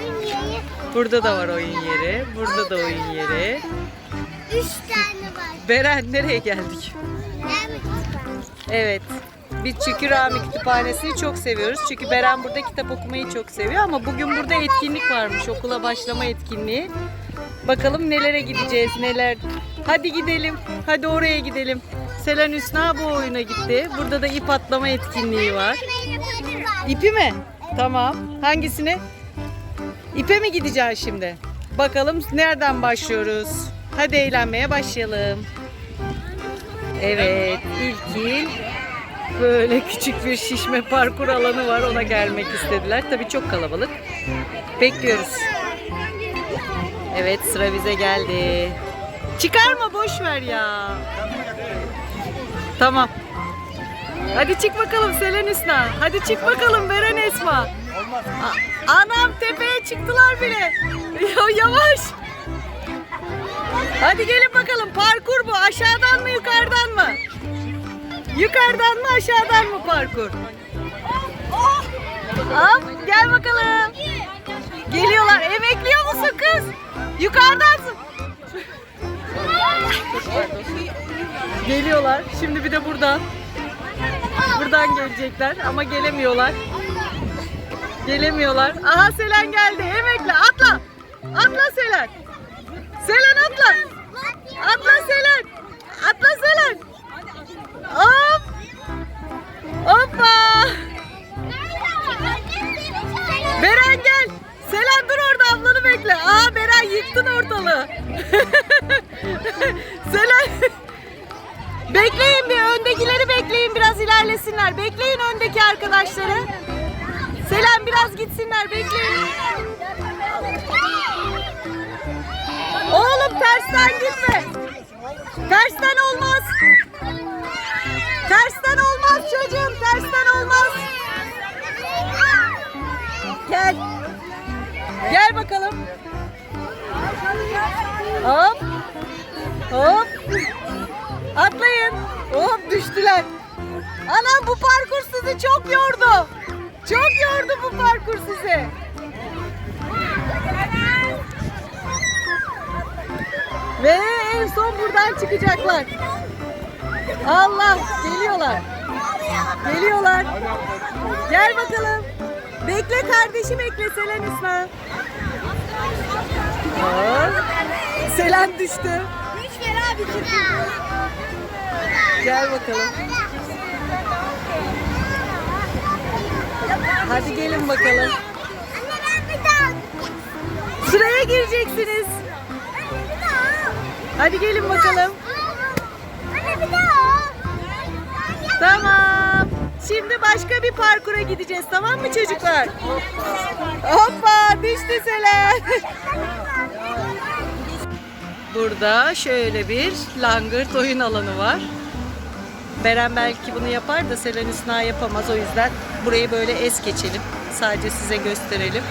oyun yeri. Burada da var oyun yeri. Burada da oyun yeri. Üç tane var. Beren nereye geldik? Evet. Biz Çükür Rami Kütüphanesi'ni çok seviyoruz. Çünkü Beren burada kitap okumayı çok seviyor ama bugün burada etkinlik varmış. Okula başlama etkinliği. Bakalım nelere gideceğiz, neler. Hadi gidelim. Hadi oraya gidelim. Selen Hüsna bu oyuna gitti. Burada da ip atlama etkinliği var. İpi mi? Tamam. Hangisini? İpe mi gideceğiz şimdi? Bakalım nereden başlıyoruz? Hadi eğlenmeye başlayalım. Evet, ilkin böyle küçük bir şişme parkur alanı var. Ona gelmek istediler. Tabii çok kalabalık. Bekliyoruz. Evet, sıra bize geldi. Çıkarma boş ver ya. Tamam. Hadi çık bakalım Selen. Hadi çık bakalım Beren Esma. Anam tepeye çıktılar bile. Ya yavaş. Hadi gelin bakalım parkur bu. Aşağıdan mı yukarıdan mı? Yukarıdan mı aşağıdan mı parkur? Hop gel bakalım. Geliyorlar. E bekliyor musun kız? Yukarıdansın. Geliyorlar. Şimdi bir de buradan. Buradan gelecekler ama gelemiyorlar. Gelemiyorlar. Aha Selen geldi. Emekle atla. Atla Selen. Selen atla. Tersten olmaz çocuğum. Tersten olmaz. Gel. Gel bakalım. Hop. Hop. Atlayın. Hop düştüler. Anam bu parkur sizi çok yordu. Çok yordu bu parkur sizi. Ve en son buradan çıkacaklar. Allah geliyorlar. Geliyorlar. Gel bakalım. Bekle kardeşi bekle Selen. Hop. Selen düştü. Üç kere abi. Gel bakalım. Hadi gelin bakalım. Sıraya gireceksiniz. Hadi gelin bakalım. Tamam. Şimdi başka bir parkura gideceğiz tamam mı çocuklar? Hoppa düştü Selen. Burada şöyle bir langırt oyun alanı var. Beren belki bunu yapar da Selen Hüsna yapamaz. O yüzden burayı böyle es geçelim. Sadece size gösterelim.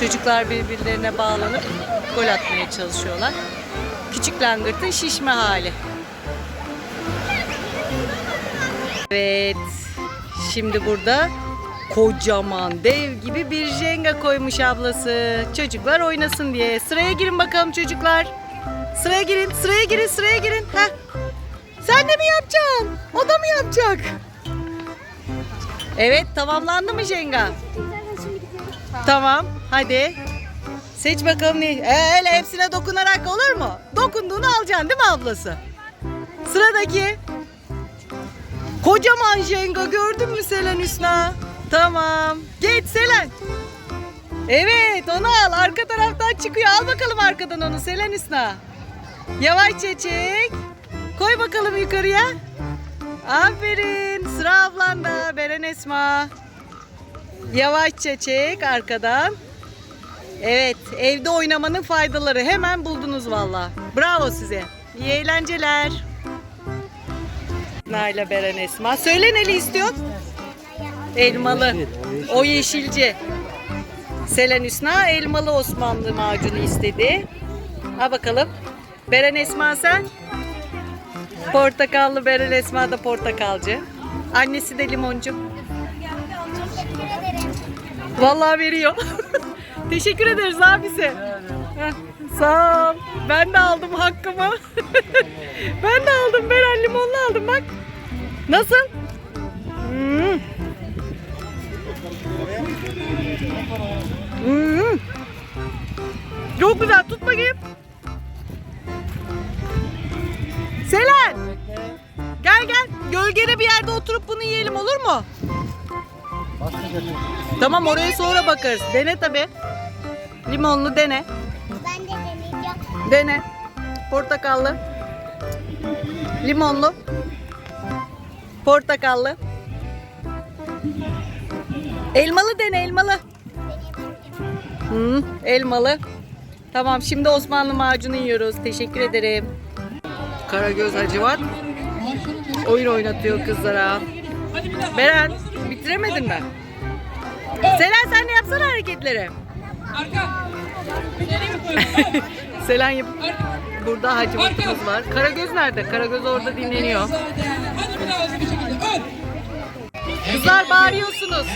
Çocuklar birbirlerine bağlanıp gol atmaya çalışıyorlar. Küçük langırtın şişme hali. Evet. Şimdi burada kocaman dev gibi bir jenga koymuş ablası. Çocuklar oynasın diye. Sıraya girin bakalım çocuklar. Sıraya girin, sıraya girin, sıraya girin. Heh. Sen de mi yapacaksın? O da mı yapacak? Evet, tamamlandı mı jenga? Tamam, hadi. Seç bakalım ne? Öyle hepsine dokunarak olur mu? Dokunduğunu alacaksın değil mi ablası? Sıradaki. Kocaman Jenga gördün mü Selen Hüsna? Tamam. Geç Selen. Evet onu al. Arka taraftan çıkıyor. Al bakalım arkadan onu Selen Hüsna. Yavaşça çek. Koy bakalım yukarıya. Aferin. Sıra ablanda. Beren Esma. Yavaşça çek arkadan. Evet, evde oynamanın faydaları hemen buldunuz valla. Bravo size. İyi eğlenceler. Naila Beren Esma. Söyle neli istiyor? Elmalı. O yeşilce. Selen Hüsna elmalı Osmanlı macunu istedi. Ha bakalım. Beren Esma sen? Portakallı Beren Esma da portakalcı. Annesi de limoncu. Vallahi veriyor. Teşekkür ederiz abisi. Sağ ol. Ben de aldım hakkımı. ben de aldım. Beren limonlu aldım bak. Nasıl? Hmm. Hmm. Çok güzel. Tut bakayım. Selen. Gel gel. Gölgede bir yerde oturup bunu yiyelim olur mu? Tamam oraya sonra bakarız. Dene tabi. Limonlu dene. Ben de deneyeceğim. Dene. Portakallı. Limonlu. Portakallı. Elmalı dene elmalı. Hı, elmalı. Tamam şimdi Osmanlı macunu yiyoruz. Teşekkür ederim. Karagöz Hacivat oyun oynatıyor kızlara. Beren bitiremedin mi? Selen sen de yapsana hareketleri. Selen yap. Burada Hacivat'ımız var. Karagöz nerede? Karagöz orada dinleniyor. Kızlar bağırıyorsunuz.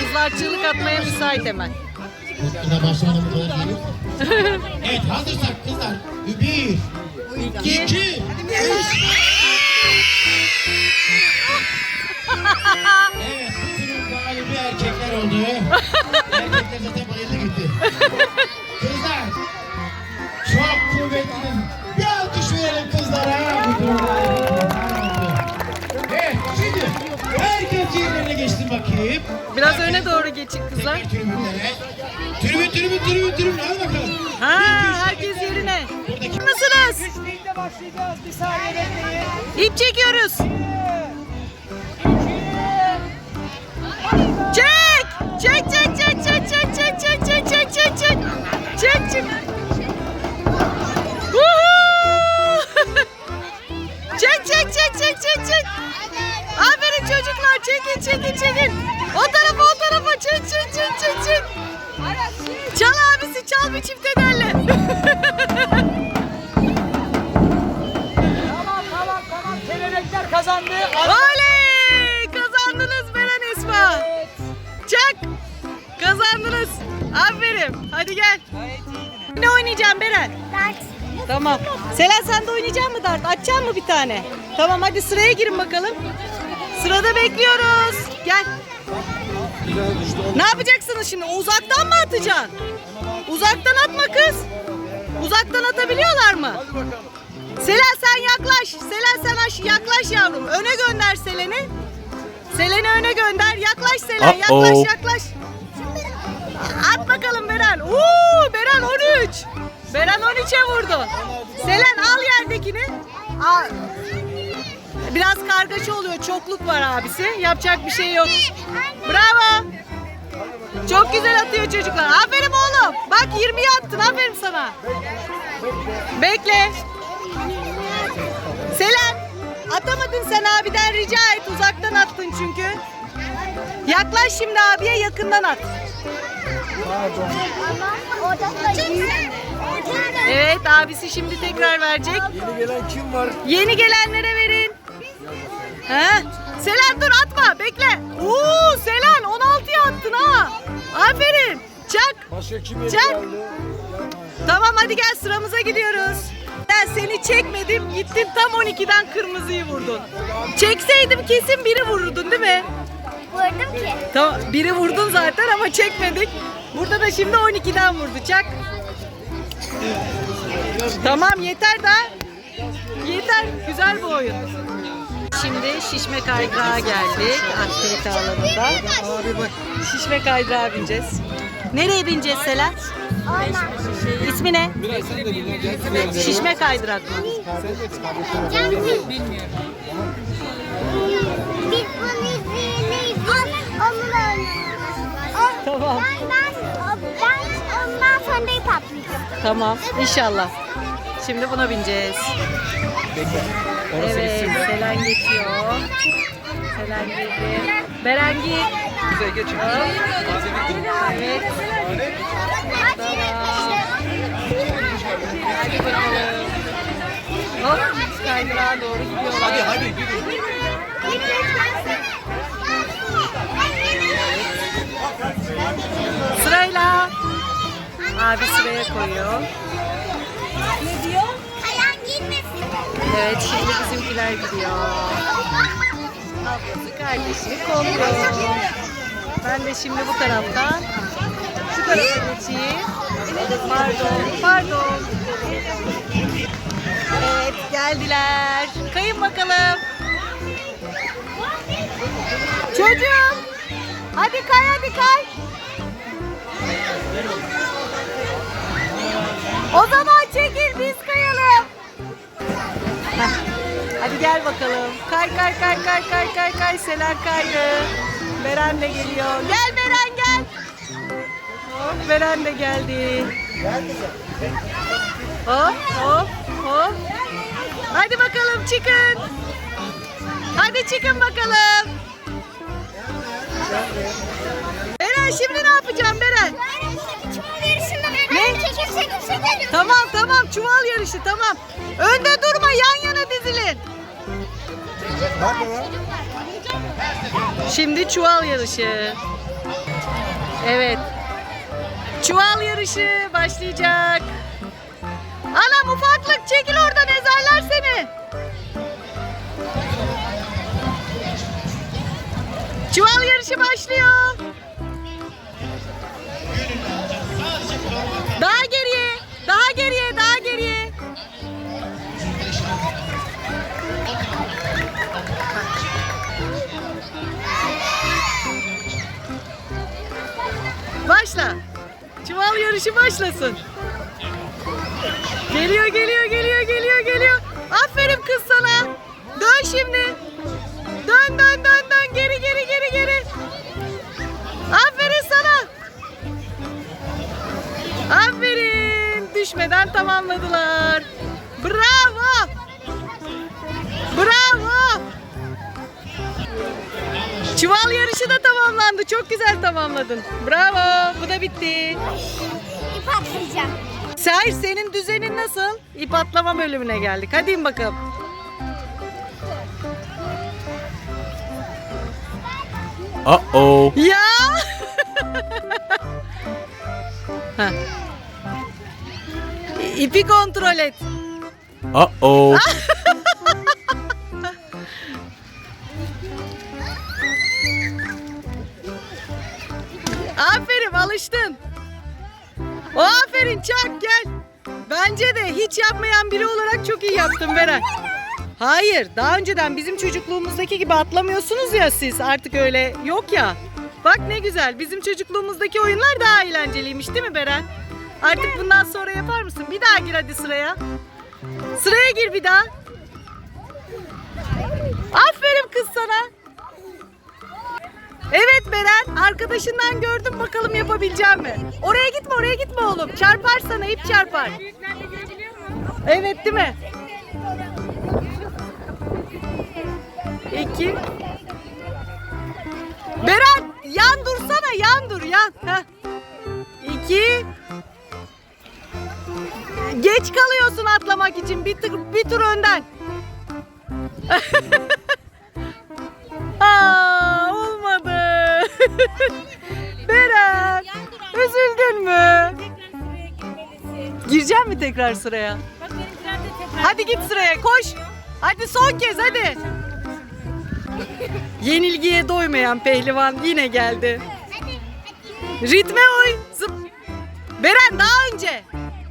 Kızlar çığlık atmaya müsait hemen. Kadar gelir. evet hazırsak kızlar. Bir, iki, üç. Evet bu turun galibi erkekler oldu. Erkekler zaten bayıldı gitti. Kızlar yerlerine geçsin bakayım. Biraz öne doğru geçin kızlar. Tribünlere. Tribün tribün tribün tribün hadi bakalım. Ha, herkes yerine. Başlayacağız. Bir saniye bekleyin. İp çekiyoruz. Çek! Çek çek çek çek çek çek çek çek çek çek çek. Çek çek. Çek çek çek çek çek çek. Çocuklar çekin çekin çekin. O tarafa o tarafa çek çek çek çek çek. Çal abisi çal bir çift ederle. Tamam tamam tamam. Kelebekler kazandı. Oley! Kazandınız Beren Esma. Çak! Kazandınız. Aferin. Hadi gel. Ne oynayacağım Beren? Dert. Tamam. Selen sen de oynayacak mı dart? Açacak mı bir tane? Tamam hadi sıraya girin bakalım. Sırada bekliyoruz. Gel. Ne yapacaksınız şimdi? Uzaktan mı atacaksın? Uzaktan atma kız. Uzaktan atabiliyorlar mı? Selen sen yaklaş. Selen sen aş yaklaş yavrum. Öne gönder Selen'i. Selen'i öne gönder. Yaklaş Selen. Yaklaş yaklaş. At bakalım Beren. Oo, Beren 13. Beren 13'e vurdu. Selen al yerdekini. Al. Biraz kargaşa oluyor. Çokluk var abisi. Yapacak bir şey yok. Bravo. Çok güzel atıyor çocuklar. Aferin oğlum. Bak 20'yi attın. Aferin sana. Bekle. Selen. Atamadın sen abiden rica et. Uzaktan attın çünkü. Yaklaş şimdi abiye yakından at. Evet abisi şimdi tekrar verecek. Yeni gelen kim var? Yeni gelenlere verin. He? Selen dur atma bekle. Oo Selen 16'ya attın ha. Aferin. Çak. Başka kim yeni Çak. Tamam hadi gel sıramıza gidiyoruz. Ben seni çekmedim gittin tam 12'den kırmızıyı vurdun. Çekseydim kesin biri vururdun değil mi? Vurdum ki. Tamam biri vurdun zaten ama çekmedik. Burada da şimdi 12'den vurdu çak. Tamam yeter daha. Yeter güzel bu oyun. Şimdi şişme kaydırağa geldik aktivite alanında. Şişme kaydırağa bineceğiz. Nereye bineceğiz Selen? İsmi ne? Şişme kaydırak mı? Bilmiyorum. Biz bunu izleyemeyiz. Onunla oynayacağız. Tamam. Ben, ben, ben ondan sonra ip atlayacağım. Tamam inşallah. Şimdi buna bineceğiz. Evet Selen geçiyor. Selen girdi. Beren git. Bize geçin. Evet. Hop kaydırağa doğru gidiyorlar. Hadi hadi gidin. Sırayla. Abi sıraya koyuyor. Ayağın gitmesin. Evet şimdi bizimkiler gidiyor. Ablası kardeşini kolluyor. Ben de şimdi bu taraftan şu tarafa geçeyim. Pardon, pardon. Evet geldiler. Kayın bakalım. Çocuğum. Hadi kay hadi kay. O zaman çekil biz kayalım. Hadi gel bakalım. Kay kay kay kay kay kay kay. Selen kaydı. Beren de geliyor. Gel Beren gel. Hop Beren de geldi. Hop hop hop. Hadi bakalım çıkın. Hadi çıkın bakalım. Beren şimdi ne yapacağım Beren? Tamam tamam çuval yarışı tamam. Önde durma yan yana dizilin. Şimdi çuval yarışı. Evet. Çuval yarışı başlayacak. Anam ufaklık çekil oradan ezerler seni. Çuval yarışı başlıyor. Daha geriye, Başla. Çuval yarışı başlasın. Geliyor, geliyor, geliyor, geliyor, geliyor. Aferin kız sana. Dön şimdi. Dön, dön, dön, dön. Geri, geri, geri, geri. Aferin sana. Aferin. Düşmeden tamamladılar. Bravo. Bravo. Çuval yarışı da tamamlandı. Çok güzel tamamladın. Bravo. Bu da bitti. İp atlayacağım. Sahir senin düzenin nasıl? İp atlama bölümüne geldik. Hadi in bakalım. Uh-oh. Ya. Ha. İpi kontrol et. Uh-oh. Aferin Bence de hiç yapmayan biri olarak çok iyi yaptın Beren. Hayır daha önceden bizim çocukluğumuzdaki gibi atlamıyorsunuz ya siz artık öyle yok ya. Bak ne güzel bizim çocukluğumuzdaki oyunlar daha eğlenceliymiş değil mi Beren? Artık bundan sonra yapar mısın? Bir daha gir hadi sıraya. Sıraya gir bir daha. Aferin kız sana. Evet Beren, arkadaşından gördüm bakalım yapabileceğim mi? Oraya gitme, oraya gitme oğlum. Çarpar sana, ip çarpar. Evet değil mi? İki. Beren, yan dursana, yan dur, yan. Heh. İki. Geç kalıyorsun atlamak için, bir tur, bir tur önden. Beren, üzüldün mü? Girecek mi tekrar sıraya? Hadi git sıraya, koş. Hadi son kez, hadi. Yenilgiye doymayan pehlivan yine geldi. Ritme oy. Zıp. Beren daha önce.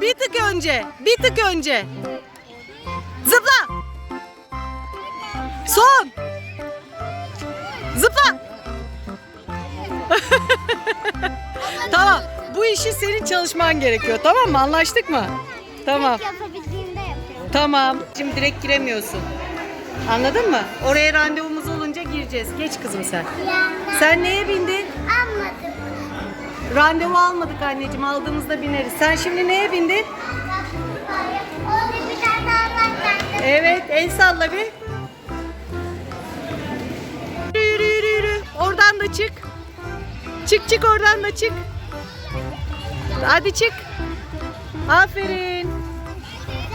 Bir tık önce. Bir tık önce. Zıpla. Son. İşi senin çalışman gerekiyor. Tamam mı? Anlaştık mı? Tamam. Yapabildiğimde yapıyorum. Tamam. Şimdi direkt giremiyorsun. Anladın mı? Oraya randevumuz olunca gireceğiz. Geç kızım sen. Sen neye bindin? Anladım. Randevu almadık anneciğim. Aldığımızda bineriz. Sen şimdi neye bindin? Evet. El salla bir. Yürü yürü yürü. Oradan da çık. Çık çık oradan da çık. Hadi çık. Aferin.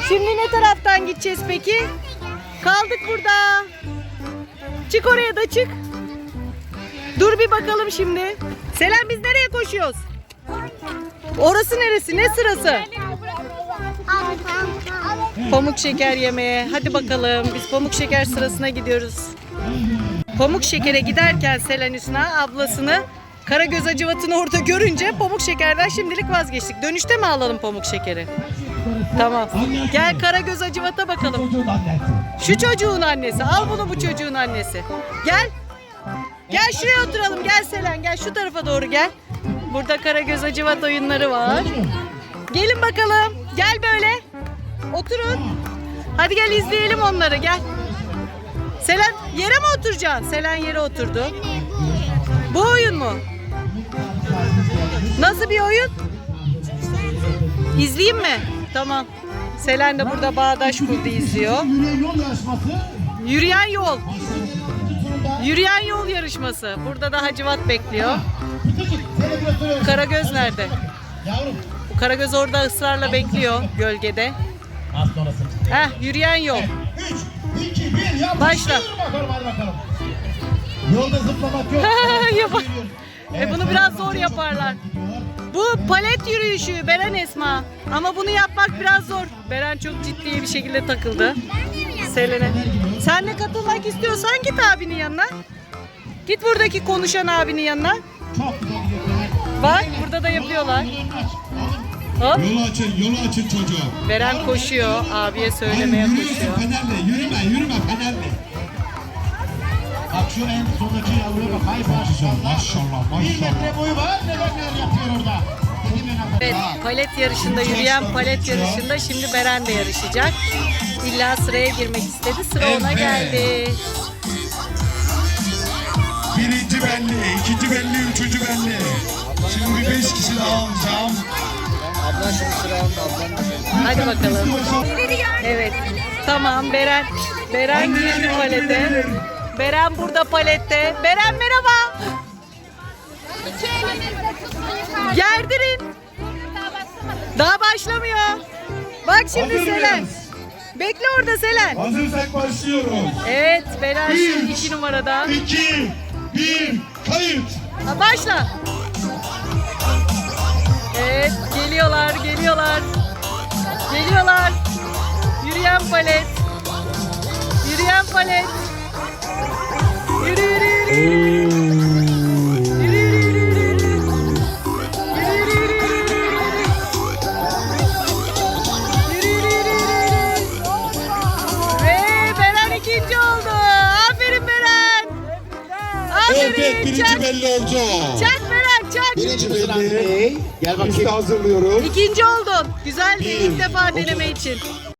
Şimdi ne taraftan gideceğiz peki? Kaldık burada. Çık oraya da çık. Dur bir bakalım şimdi. Selen biz nereye koşuyoruz? Orası neresi? Ne sırası? Pamuk şeker yemeye. Hadi bakalım. Biz pamuk şeker sırasına gidiyoruz. Pamuk şekere giderken Selen Hüsna ablasını Karagöz Acıvat'ını orada görünce pamuk şekerden şimdilik vazgeçtik. Dönüşte mi alalım pamuk şekeri? Tamam. Gel Karagöz Acıvat'a bakalım. Şu çocuğun annesi. Al bunu bu çocuğun annesi. Gel. Gel şuraya oturalım. Gel Selen. Gel şu tarafa doğru gel. Burada Karagöz Acıvat oyunları var. Gelin bakalım. Gel böyle. Oturun. Hadi gel izleyelim onları. Gel. Selen yere mi oturacaksın? Selen yere oturdu. Bu oyun mu? Nasıl bir oyun? İzleyeyim mi? Tamam. Selen de burada bağdaş kurdu izliyor. Yürüyen yol yarışması. Yürüyen yol. Sonunda Yürüyen yol yarışması. Burada da Hacivat bekliyor. Karagöz nerede? Bu Karagöz orada ısrarla bekliyor gölgede. Heh yürüyen yol. 3, 2, 1 yap. Başla. Yolda zıplamak yok. Evet, E bunu biraz zor yaparlar. Bu palet yürüyüşü Beren Esma. Ama bunu yapmak biraz zor. Beren çok ciddi bir şekilde takıldı. Selen'e. Sen de katılmak istiyorsan git abinin yanına. Git buradaki konuşan abinin yanına. Bak burada da yapıyorlar. Hop. Yolu açın, yolu açın çocuğa. Beren koşuyor. Abiye söylemeye yürüme koşuyor. Fenerli, yürüme, yürüme Fenerli. Bak şu en sondaki yavruya bak. Hay maşallah. Maşallah, Bir maşallah. metre boyu var. Neler neler yapıyor orada. Dedim ben ama. Evet, palet yarışında yürüyen palet yarışında şimdi Beren de yarışacak. İlla sıraya girmek istedi. Sıra ona Evet. geldi. Birinci belli, ikinci belli, üçüncü belli. Şimdi beş kişi daha alacağım. Hadi bakalım. Evet. Tamam Beren. Beren girdi palete. Beren burada palette. Beren merhaba. Gerdirin. Daha başlamıyor. Bak şimdi Hazır Selen. mıyız? Bekle orada Selen. Hazırsak başlıyoruz. Evet Beren şimdi Üç, iki numarada. İki, bir, kayıt. Ha, Başla. Evet, geliyorlar, geliyorlar. Geliyorlar. Yürüyen palet. Yürüyen palet. Evet, birinci Çak, belli oldu. çak Beren çak. Birinci belli. Gel bakayım. Biz de hazırlıyoruz. İkinci oldun. Güzeldi Bir, ilk defa deneme için.